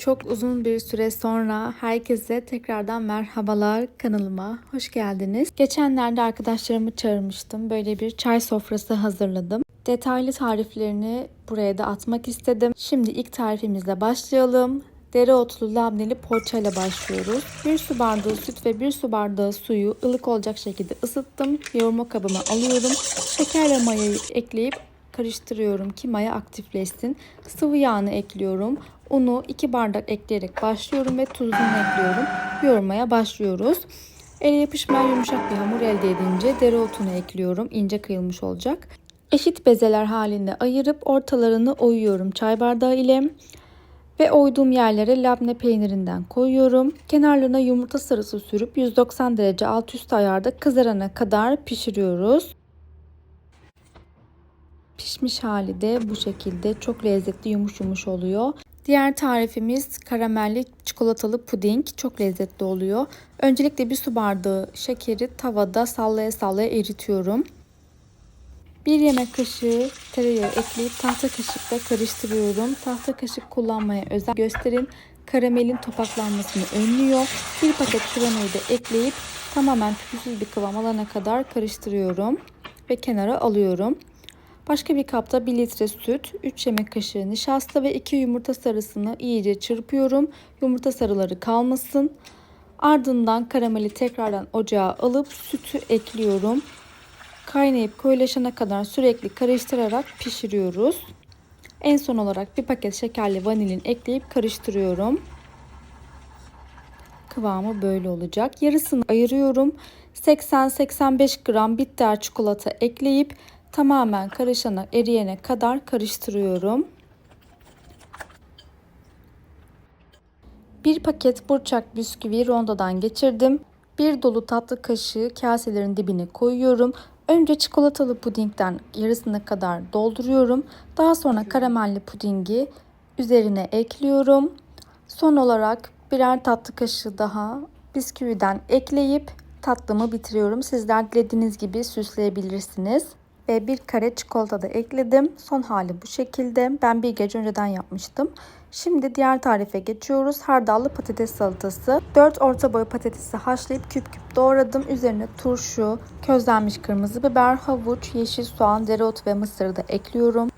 Çok uzun bir süre sonra herkese tekrardan merhabalar kanalıma hoş geldiniz. Geçenlerde arkadaşlarımı çağırmıştım. Böyle bir çay sofrası hazırladım. Detaylı tariflerini buraya da atmak istedim. Şimdi ilk tarifimizle başlayalım. Dereotlu labneli poğaça ile başlıyoruz. 1 su bardağı süt ve 1 su bardağı suyu ılık olacak şekilde ısıttım. Yoğurma kabıma alıyorum. Şeker ve mayayı ekleyip karıştırıyorum ki maya aktifleşsin. Sıvı yağını ekliyorum. Unu 2 bardak ekleyerek başlıyorum ve tuzunu ekliyorum. Yoğurmaya başlıyoruz. Ele yapışmayan yumuşak bir hamur elde edince dereotunu ekliyorum. İnce kıyılmış olacak. Eşit bezeler halinde ayırıp ortalarını oyuyorum çay bardağı ile. Ve oyduğum yerlere labne peynirinden koyuyorum. Kenarlarına yumurta sarısı sürüp 190 derece alt üst ayarda kızarana kadar pişiriyoruz. Pişmiş hali de bu şekilde çok lezzetli yumuş yumuş oluyor. Diğer tarifimiz karamelli çikolatalı puding. Çok lezzetli oluyor. Öncelikle bir su bardağı şekeri tavada sallaya sallaya eritiyorum. Bir yemek kaşığı tereyağı ekleyip tahta kaşıkla karıştırıyorum. Tahta kaşık kullanmaya özen gösterin. Karamelin topaklanmasını önlüyor. Bir paket kremayı da ekleyip tamamen pürüzsüz bir kıvam alana kadar karıştırıyorum ve kenara alıyorum. Başka bir kapta 1 litre süt, 3 yemek kaşığı nişasta ve 2 yumurta sarısını iyice çırpıyorum. Yumurta sarıları kalmasın. Ardından karameli tekrardan ocağa alıp sütü ekliyorum. Kaynayıp koyulaşana kadar sürekli karıştırarak pişiriyoruz. En son olarak bir paket şekerli vanilin ekleyip karıştırıyorum. Kıvamı böyle olacak. Yarısını ayırıyorum. 80-85 gram bitter çikolata ekleyip tamamen karışana eriyene kadar karıştırıyorum. Bir paket burçak bisküvi rondodan geçirdim. Bir dolu tatlı kaşığı kaselerin dibine koyuyorum. Önce çikolatalı pudingden yarısına kadar dolduruyorum. Daha sonra karamelli pudingi üzerine ekliyorum. Son olarak birer tatlı kaşığı daha bisküviden ekleyip tatlımı bitiriyorum. Sizler dilediğiniz gibi süsleyebilirsiniz. Ve bir kare çikolata da ekledim. Son hali bu şekilde. Ben bir gece önceden yapmıştım. Şimdi diğer tarife geçiyoruz. Hardallı patates salatası. 4 orta boy patatesi haşlayıp küp küp doğradım. Üzerine turşu, közlenmiş kırmızı biber, havuç, yeşil soğan, dereotu ve mısırı da ekliyorum.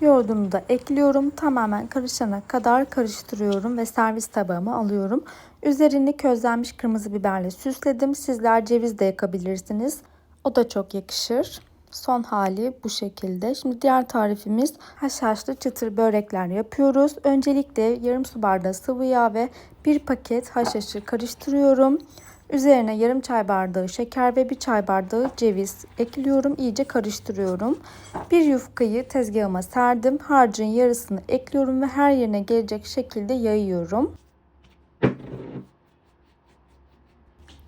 Yoğurdumu da ekliyorum. Tamamen karışana kadar karıştırıyorum ve servis tabağıma alıyorum. Üzerini közlenmiş kırmızı biberle süsledim. Sizler ceviz de yakabilirsiniz. O da çok yakışır. Son hali bu şekilde. Şimdi diğer tarifimiz haşhaşlı çıtır börekler yapıyoruz. Öncelikle yarım su bardağı sıvı yağ ve bir paket haşhaşı karıştırıyorum. Üzerine yarım çay bardağı şeker ve bir çay bardağı ceviz ekliyorum. İyice karıştırıyorum. Bir yufkayı tezgahıma serdim. Harcın yarısını ekliyorum ve her yerine gelecek şekilde yayıyorum.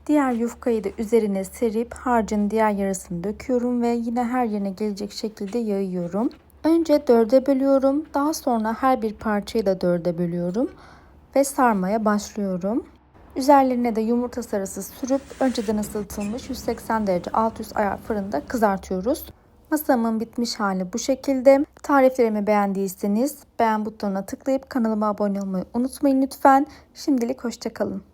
Diğer yufkayı da üzerine serip harcın diğer yarısını döküyorum ve yine her yerine gelecek şekilde yayıyorum. Önce dörde bölüyorum. Daha sonra her bir parçayı da dörde bölüyorum ve sarmaya başlıyorum. Üzerlerine de yumurta sarısı sürüp önceden ısıtılmış 180 derece alt üst ayar fırında kızartıyoruz. Masamın bitmiş hali bu şekilde. Tariflerimi beğendiyseniz beğen butonuna tıklayıp kanalıma abone olmayı unutmayın lütfen. Şimdilik hoşçakalın.